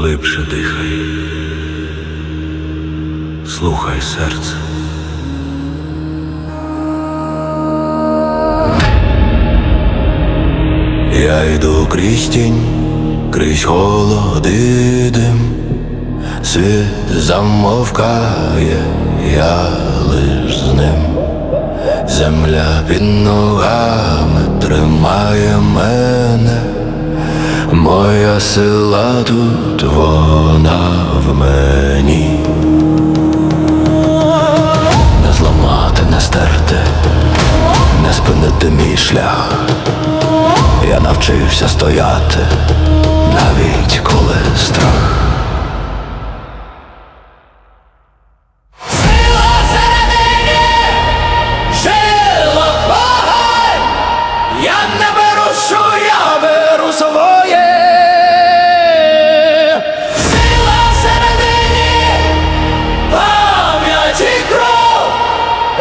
глибше дихай. Слухай серце. Я йду крізь тінь, крізь холод і дим, світ замовкає, я лиш з ним. Земля під ногами тримає мене, моя сила тут вона в мені. Не зламати, не стерти, не спинити мій шлях. Я навчився стояти,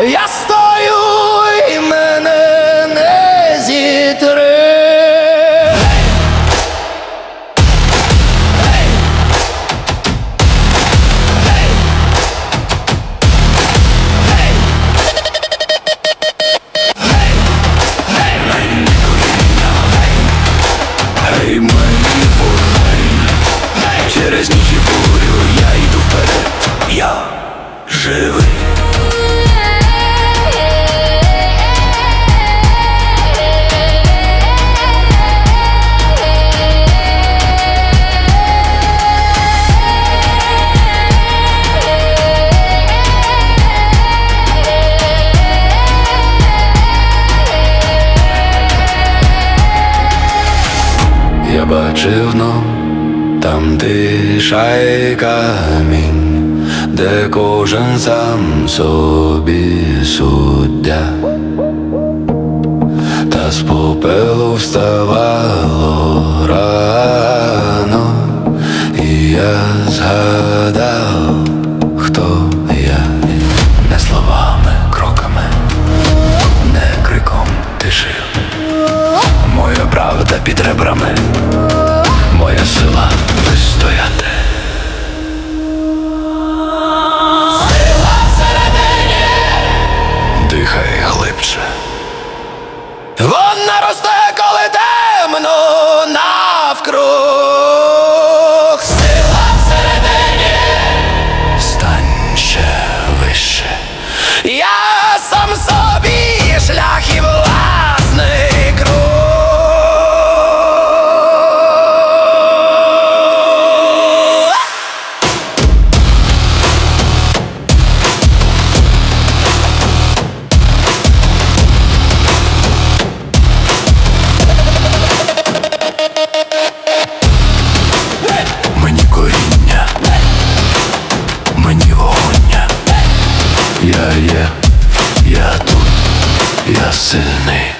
я стою і мене не воин, через ніч і бурю я йду вперед, я живий. Я бачив но там дишає камінь, де кожен сам собі суддя, та з попелу вставало рано, і я згадав, хто я. Не словами, кроками, не криком тишив. Моя правда під ребрами, Вона росте, коли темно навкруг. Сила всередині, Стань ще вище. я Я є, я тут, я сильний.